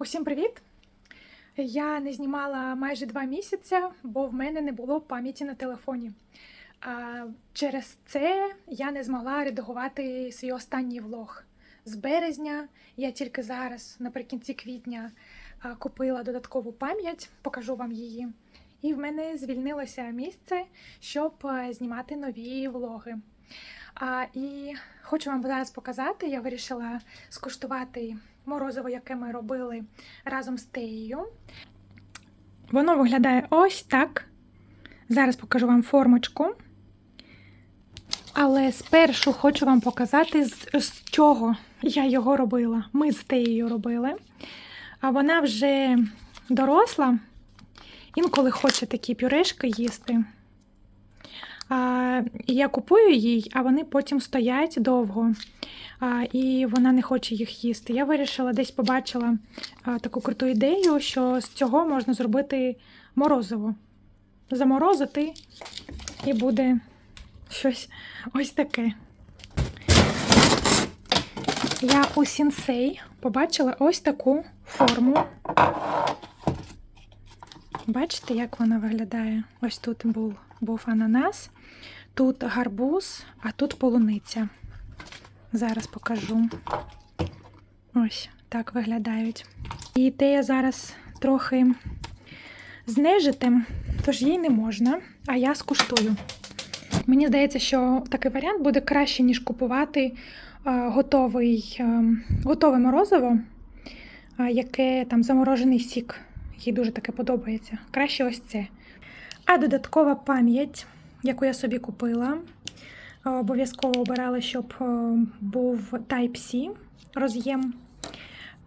Усім привіт! Я не знімала майже два місяці, бо в мене не було пам'яті на телефоні. А через це я не змогла редагувати свій останній влог. З березня я тільки зараз, наприкінці квітня, купила додаткову пам'ять, покажу вам її. І в мене звільнилося місце, щоб е, знімати нові влоги. А, і хочу вам зараз показати, я вирішила скуштувати морозиво, яке ми робили разом з Теєю. Воно виглядає ось так. Зараз покажу вам формочку. Але спершу хочу вам показати, з, з чого я його робила. Ми з Теєю робили. А вона вже доросла, інколи хоче такі пюрешки їсти. І я купую їй, а вони потім стоять довго. І вона не хоче їх їсти. Я вирішила, десь побачила таку круту ідею, що з цього можна зробити морозиво. Заморозити, і буде щось ось таке. Я у сінсей побачила ось таку форму. Бачите, як вона виглядає? Ось тут був, був ананас, тут гарбуз, а тут полуниця. Зараз покажу. Ось так виглядають. І те я зараз трохи знежити, тож їй не можна, а я скуштую. Мені здається, що такий варіант буде краще, ніж купувати е, готовий, е, готове морозиво, е, яке там заморожений сік. Їй дуже таке подобається. Краще ось це. А додаткова пам'ять, яку я собі купила, е, обов'язково обирала, щоб е, був Type-C роз'єм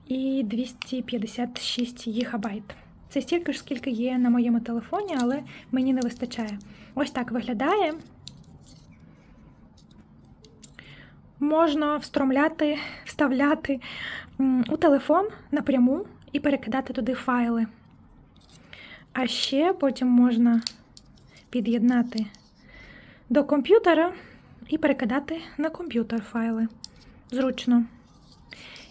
і 256 гігабайт. Це стільки ж, скільки є на моєму телефоні, але мені не вистачає. Ось так виглядає. Можна встромляти, вставляти у телефон напряму і перекидати туди файли. А ще потім можна під'єднати до комп'ютера і перекидати на комп'ютер файли. Зручно.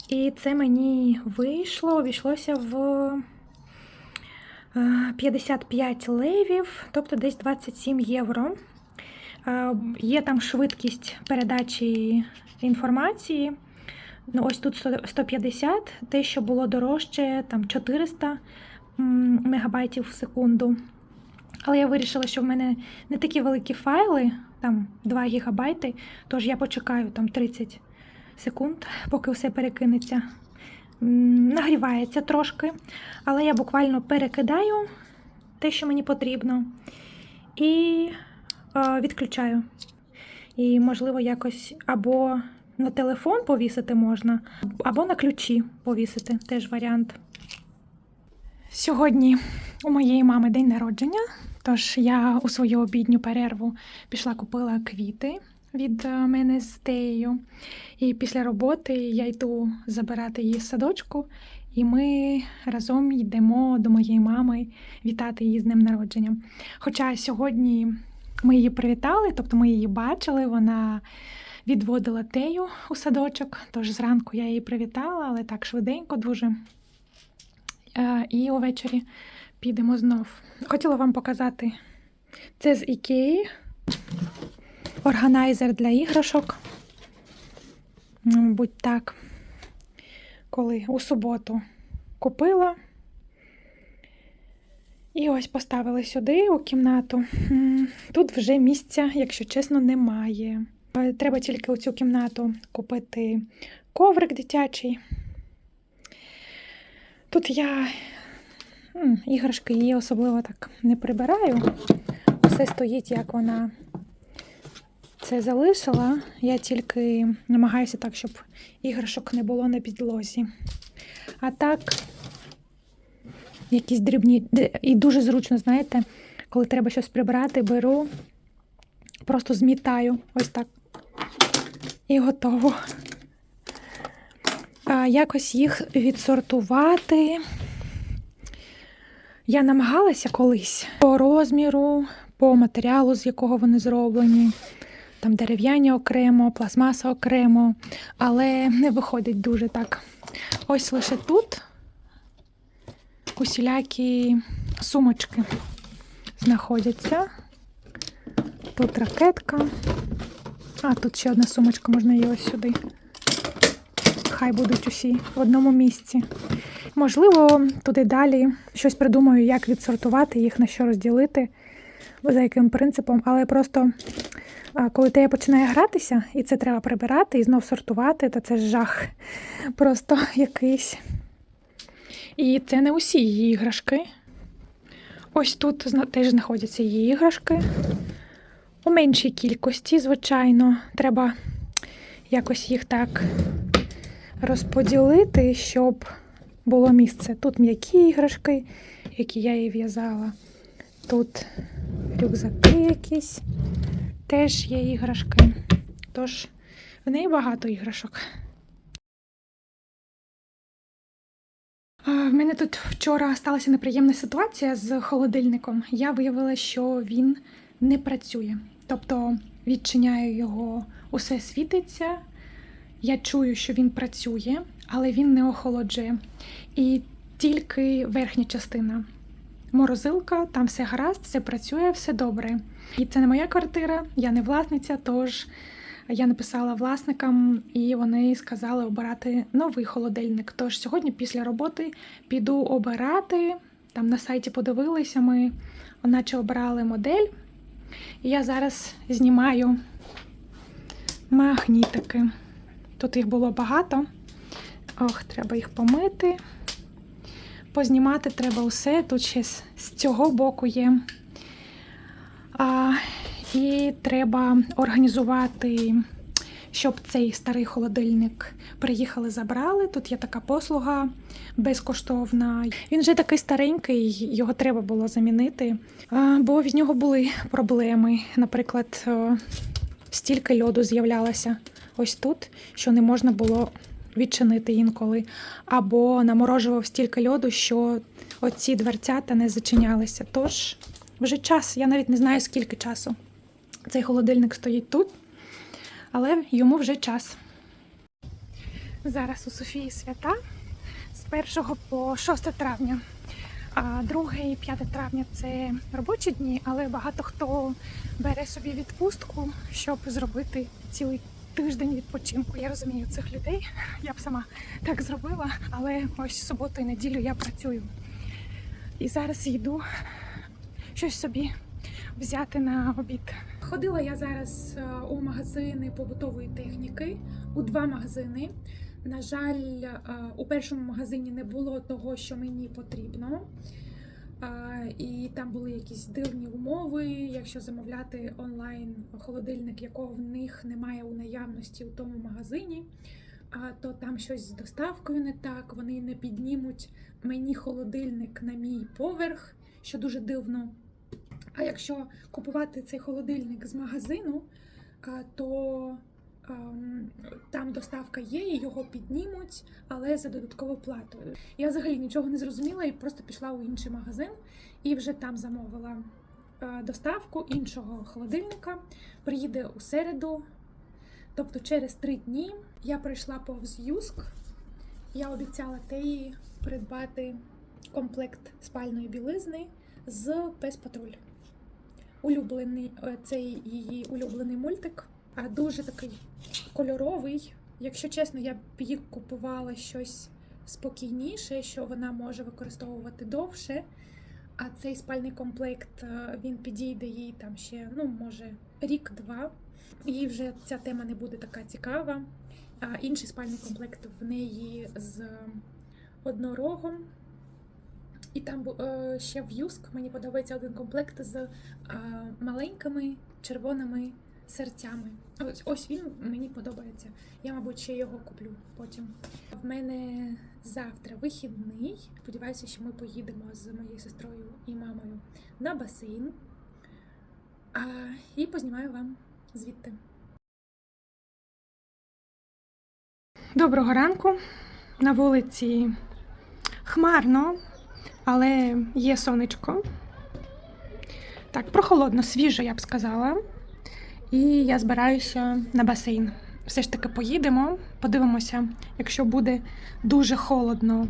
І це мені вийшло, обійшлося в е, 55 левів, тобто десь 27 євро. Е, Є там швидкість передачі інформації. Ну, ось тут 150, те, що було дорожче, там 400 м, мегабайтів в секунду. Але я вирішила, що в мене не такі великі файли, там 2 гігабайти, тож я почекаю там 30 секунд, поки все перекинеться. Нагрівається трошки, але я буквально перекидаю те, що мені потрібно, і е, відключаю. І, можливо, якось або на телефон повісити можна, або на ключі повісити теж варіант. Сьогодні у моєї мами день народження, тож я у свою обідню перерву пішла купила квіти від е, мене з Теєю. І після роботи я йду забирати її з садочку, і ми разом йдемо до моєї мами вітати її з днем народження. Хоча сьогодні ми її привітали, тобто ми її бачили, вона відводила тею у садочок, тож зранку я її привітала, але так швиденько дуже. Е, І увечері підемо знов. Хотіла вам показати це з Ікеї. Органайзер для іграшок. Мабуть, так. Коли у суботу купила. І ось поставили сюди у кімнату. Тут вже місця, якщо чесно, немає. Е, Треба тільки у цю кімнату купити коврик дитячий. Тут я іграшки її особливо так не прибираю. Все стоїть, як вона це залишила. Я тільки намагаюся так, щоб іграшок не було на підлозі. А так, якісь дрібні. І дуже зручно, знаєте, коли треба щось прибрати, беру, просто змітаю ось так. І готово. Якось їх відсортувати. Я намагалася колись по розміру, по матеріалу, з якого вони зроблені. Там дерев'яні окремо, пластмаса окремо, але не виходить дуже так. Ось лише тут усілякі сумочки знаходяться. Тут ракетка. А, тут ще одна сумочка, можна її ось сюди. Хай будуть усі в одному місці. Можливо, туди далі щось придумаю, як відсортувати їх, на що розділити, за яким принципом, але просто коли ти починає гратися, і це треба прибирати і знов сортувати, то це жах. Просто якийсь. І це не усі її іграшки. Ось тут теж знаходяться її іграшки. У меншій кількості, звичайно, треба якось їх так розподілити, щоб було місце. Тут м'які іграшки, які я їй в'язала. Тут рюкзаки якісь, теж є іграшки. Тож в неї багато іграшок. В мене тут вчора сталася неприємна ситуація з холодильником. Я виявила, що він не працює. Тобто відчиняю його, усе світиться. Я чую, що він працює, але він не охолоджує. І тільки верхня частина. Морозилка, там все гаразд, все працює, все добре. І це не моя квартира, я не власниця, тож я написала власникам, і вони сказали обирати новий холодильник. Тож сьогодні, після роботи, піду обирати. Там на сайті подивилися, ми наче обирали модель. І я зараз знімаю магнітики. Тут їх було багато. Ох, треба їх помити. Познімати треба усе. Тут ще з цього боку є. А, і треба організувати, щоб цей старий холодильник приїхали, забрали. Тут є така послуга безкоштовна. Він вже такий старенький, його треба було замінити, бо від нього були проблеми. Наприклад, о, стільки льоду з'являлося ось тут, що не можна було відчинити інколи. Або наморожував стільки льоду, що оці дверцята не зачинялися. Тож вже час, я навіть не знаю, скільки часу. Цей холодильник стоїть тут, але йому вже час. Зараз у Софії свята з 1 по 6 травня. А 2 і 5 травня це робочі дні, але багато хто бере собі відпустку, щоб зробити цілий тиждень відпочинку. Я розумію цих людей. Я б сама так зробила, але ось суботу і неділю я працюю. І зараз йду щось собі взяти на обід. Ходила я зараз е, у магазини побутової техніки, у два магазини. На жаль, е, у першому магазині не було того, що мені потрібно. І там були якісь дивні умови. Якщо замовляти онлайн холодильник, якого в них немає у наявності у тому магазині, то там щось з доставкою не так. Вони не піднімуть мені холодильник на мій поверх, що дуже дивно. А якщо купувати цей холодильник з магазину, то там доставка є, і його піднімуть, але за додаткову плату. Я взагалі нічого не зрозуміла і просто пішла у інший магазин і вже там замовила е, доставку іншого холодильника. Приїде у середу, тобто через три дні. Я пройшла повз Юск. Я обіцяла Теї придбати комплект спальної білизни з Пес Патруль. Улюблений е, цей її улюблений мультик, дуже такий кольоровий. Якщо чесно, я б їй купувала щось спокійніше, що вона може використовувати довше. А цей спальний комплект е, він підійде їй там ще, ну, може, рік-два. Їй вже ця тема не буде така цікава. А інший спальний комплект в неї з однорогом. І там е, ще в Юск мені подобається один комплект з е, маленькими червоними серцями. Ось, ось він мені подобається. Я, мабуть, ще його куплю потім. В мене завтра вихідний. Сподіваюся, що ми поїдемо з моєю сестрою і мамою на басейн. А, і познімаю вам звідти. Доброго ранку. На вулиці хмарно, але є сонечко. Так, прохолодно, свіже, я б сказала. І я збираюся на басейн. Все ж таки поїдемо, подивимося, якщо буде дуже холодно,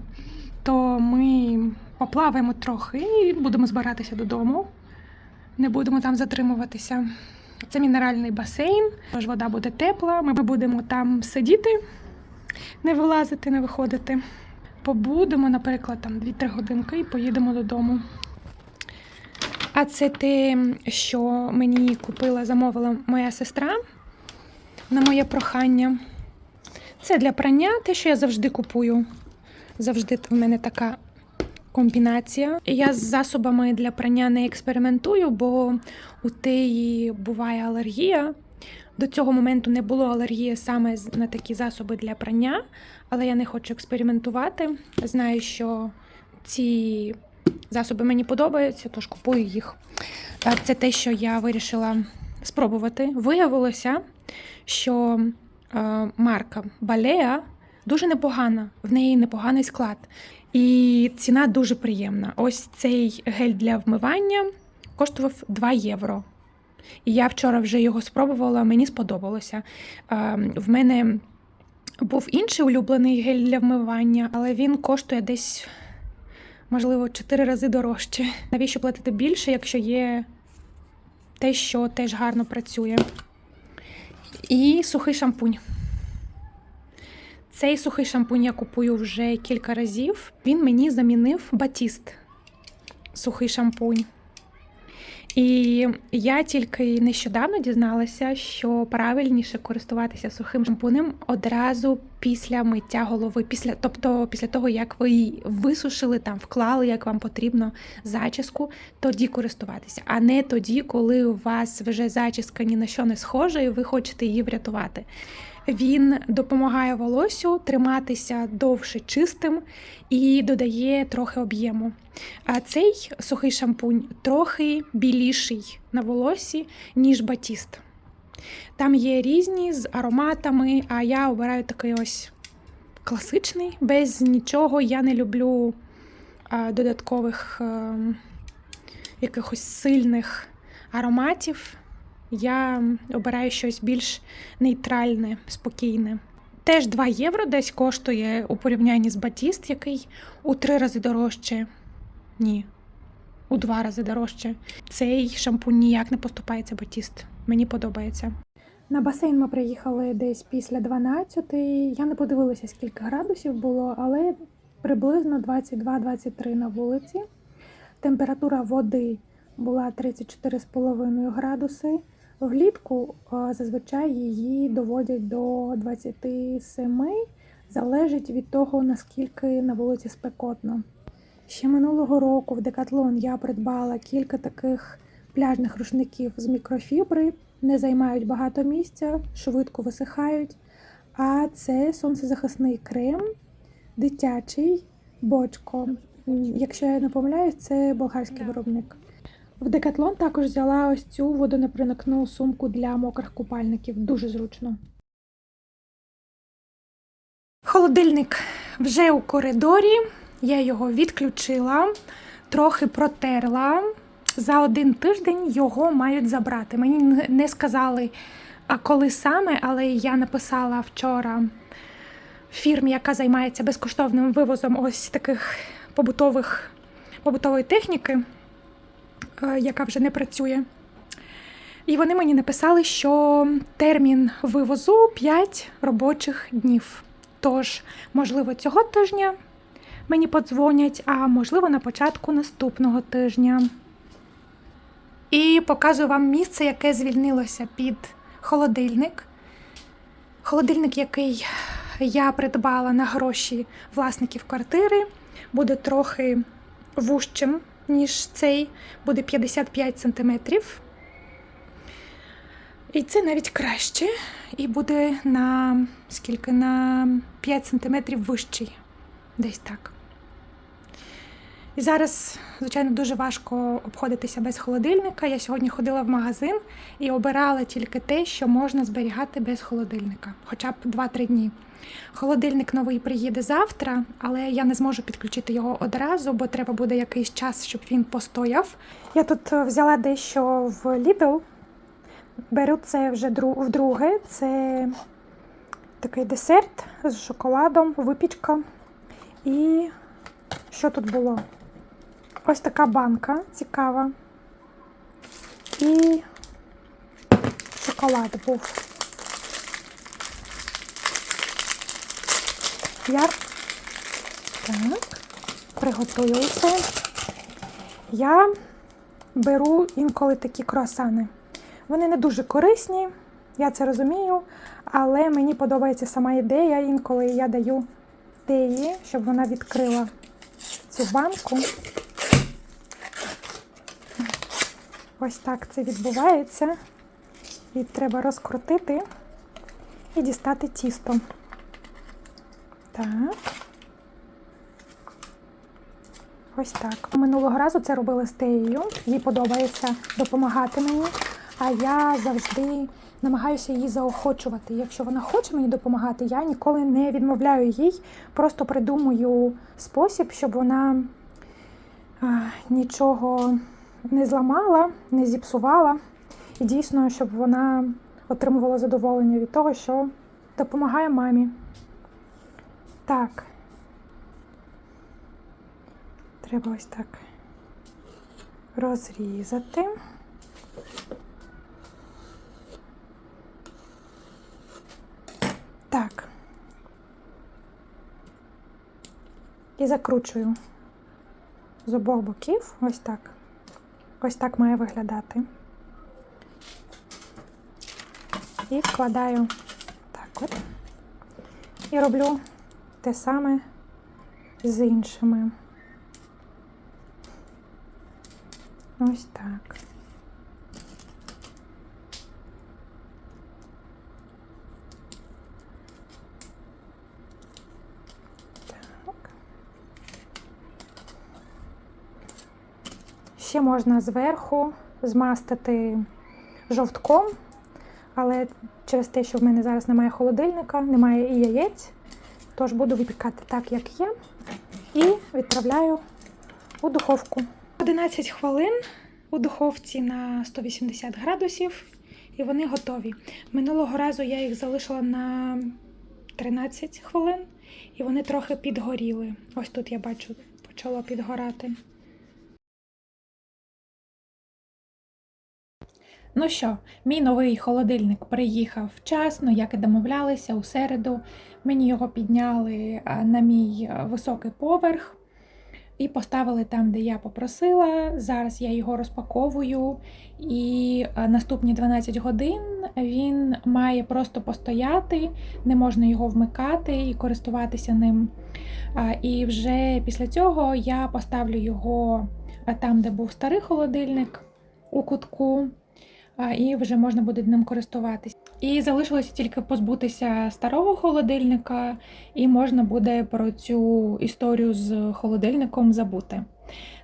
то ми поплаваємо трохи і будемо збиратися додому. Не будемо там затримуватися. Це мінеральний басейн, тож вода буде тепла. Ми будемо там сидіти, не вилазити, не виходити. Побудемо, наприклад, там 2-3 годинки і поїдемо додому. А це те, що мені купила, замовила моя сестра на моє прохання. Це для прання, те, що я завжди купую. Завжди в мене така комбінація. Я з засобами для прання не експериментую, бо у теї буває алергія. До цього моменту не було алергії саме на такі засоби для прання, але я не хочу експериментувати. Знаю, що ці засоби мені подобаються, тож купую їх. Це те, що я вирішила спробувати. Виявилося, що е, марка Балеа дуже непогана, в неї непоганий склад. І ціна дуже приємна. Ось цей гель для вмивання коштував 2 євро. І я вчора вже його спробувала, мені сподобалося. Е, В мене був інший улюблений гель для вмивання, але він коштує десь, можливо, чотири рази дорожче. Навіщо платити більше, якщо є те, що теж гарно працює? І сухий шампунь. Цей сухий шампунь я купую вже кілька разів. Він мені замінив батіст. Сухий шампунь. І я тільки нещодавно дізналася, що правильніше користуватися сухим шампунем одразу після миття голови, після, тобто після того, як ви її висушили, там вклали, як вам потрібно зачіску, тоді користуватися, а не тоді, коли у вас вже зачіска ні на що не схожа, і ви хочете її врятувати. Він допомагає волосю триматися довше чистим і додає трохи об'єму. А цей сухий шампунь трохи біліший на волосі, ніж батіст. Там є різні з ароматами, а я обираю такий ось класичний, без нічого. Я не люблю додаткових а, якихось сильних ароматів. Я обираю щось більш нейтральне, спокійне. Теж 2 євро десь коштує у порівнянні з Батіст, який у 3 рази дорожче. Ні, у 2 рази дорожче. Цей шампунь ніяк не поступається Батіст. Мені подобається. На басейн ми приїхали десь після 12. Я не подивилася, скільки градусів було, але приблизно 22-23 на вулиці. Температура води була 34,5 градуси. Влітку зазвичай її доводять до 27, залежить від того, наскільки на вулиці спекотно. Ще минулого року в Декатлон я придбала кілька таких пляжних рушників з мікрофібри, не займають багато місця, швидко висихають. А це сонцезахисний крем, дитячий бочко. Якщо я не помиляюсь, це болгарський виробник. В Декатлон також взяла ось цю водонепроникну сумку для мокрих купальників. Дуже зручно. Холодильник вже у коридорі. Я його відключила, трохи протерла. За один тиждень його мають забрати. Мені не сказали, коли саме, але я написала вчора фірмі, яка займається безкоштовним вивозом ось таких побутових побутової техніки, яка вже не працює. І вони мені написали, що термін вивозу 5 робочих днів. Тож, можливо, цього тижня мені подзвонять, а можливо, на початку наступного тижня. І показую вам місце, яке звільнилося під холодильник. Холодильник, який я придбала на гроші власників квартири, буде трохи вужчим, ніж цей, буде 55 сантиметрів. І це навіть краще. І буде на скільки? На 5 сантиметрів вищий. Десь так. І зараз, звичайно, дуже важко обходитися без холодильника. Я сьогодні ходила в магазин і обирала тільки те, що можна зберігати без холодильника, хоча б 2-3 дні. Холодильник новий приїде завтра, але я не зможу підключити його одразу, бо треба буде якийсь час, щоб він постояв. Я тут е, взяла дещо в Lidl. Беру це вже вдруге. Це такий десерт з шоколадом, випічка. І що тут було? Ось така банка цікава. І шоколад був. Я так, приготую це. Я беру інколи такі круасани. Вони не дуже корисні, я це розумію, але мені подобається сама ідея. Інколи я даю Теї, щоб вона відкрила цю банку. Ось так це відбувається. І треба розкрутити і дістати тісто. Так. Ось так. Минулого разу це робили з Теєю. Їй подобається допомагати мені, а я завжди намагаюся її заохочувати. Якщо вона хоче мені допомагати, я ніколи не відмовляю їй, просто придумую спосіб, щоб вона а, нічого не зламала, не зіпсувала. І дійсно, щоб вона отримувала задоволення від того, що допомагає мамі. Так. Треба ось так розрізати. Так. І закручую з обох боків. Ось так. Ось так має виглядати. І вкладаю так от. І роблю те саме з іншими. Ось так. Ще можна зверху змастити жовтком, але через те, що в мене зараз немає холодильника, немає і яєць, тож буду випікати так, як є, і відправляю у духовку. 11 хвилин у духовці на 180 градусів, і вони готові. Минулого разу я їх залишила на 13 хвилин, і вони трохи підгоріли. Ось тут я бачу, почало підгорати. Ну що, мій новий холодильник приїхав вчасно, як і домовлялися у середу. Мені його підняли на мій високий поверх і поставили там, де я попросила. Зараз я його розпаковую, і наступні 12 годин він має просто постояти, не можна його вмикати і користуватися ним. І вже після цього я поставлю його там, де був старий холодильник у кутку і вже можна буде ним користуватись. І залишилося тільки позбутися старого холодильника, і можна буде про цю історію з холодильником забути.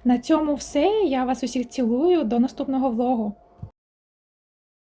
На цьому все. Я вас усіх цілую. До наступного влогу.